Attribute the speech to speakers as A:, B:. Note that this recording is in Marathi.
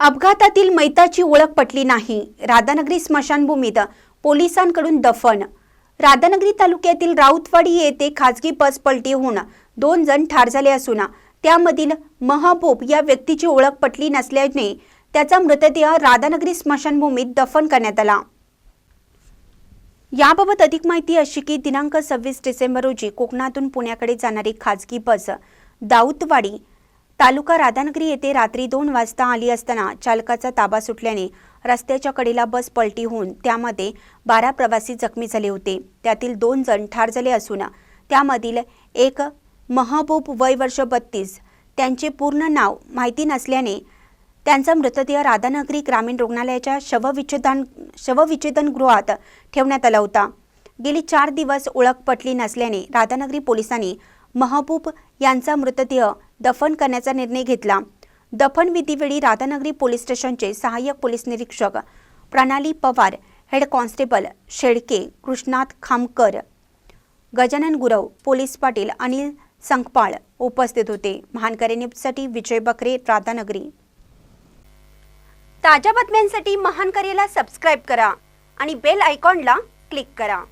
A: अपघातातील मैताची ओळख पटली नाही. राधानगरी स्मशानभूमीत पोलिसांकडून दफन. राधानगरी तालुक्यातील राऊतवाडी येथे खाजगी बस पलटी होऊन दोन जण ठार झाले असून त्यामधील महबूब या व्यक्तीची ओळख पटली नसल्याने त्याचा मृतदेह राधानगरी स्मशानभूमीत दफन करण्यात आला. याबाबत अधिक माहिती अशी की दिनांक सव्वीस डिसेंबर रोजी कोकणातून पुण्याकडे जाणारी खाजगी बस दाऊदवाडी तालुका राधानगरी येथे रात्री दोन वाजता आली असताना चालकाचा ताबा सुटल्याने रस्त्याच्या कडेला बस पलटी होऊन त्यामध्ये बारा प्रवासी जखमी झाले होते. त्यातील दोन जण ठार झाले असून त्यामधील एक महबूब वय वर्ष बत्तीस. त्यांचे पूर्ण नाव माहिती नसल्याने त्यांचा मृतदेह राधानगरी ग्रामीण रुग्णालयाच्या शवविच्छेदन शवविच्छेदन गृहात ठेवण्यात आला होता. गेली चार दिवस ओळख पटली नसल्याने राधानगरी पोलिसांनी महबूब यांचा मृतदेह दफन करण्याचा निर्णय घेतला. दफन विधीवेळी राधानगरी पोलीस स्टेशनचे सहाय्यक पोलीस निरीक्षक Pranali Pawar head constable Shelke Krishnat Khamkar Gajanan Gurav police Patil Anil Sankpal उपस्थित होते. महानकरे न्यूजसाठी विजय बकरे राधानगरी. ताज्या बातम्यांसाठी महानकरेला सबस्क्राईब करा आणि बेल आयकॉनला क्लिक करा.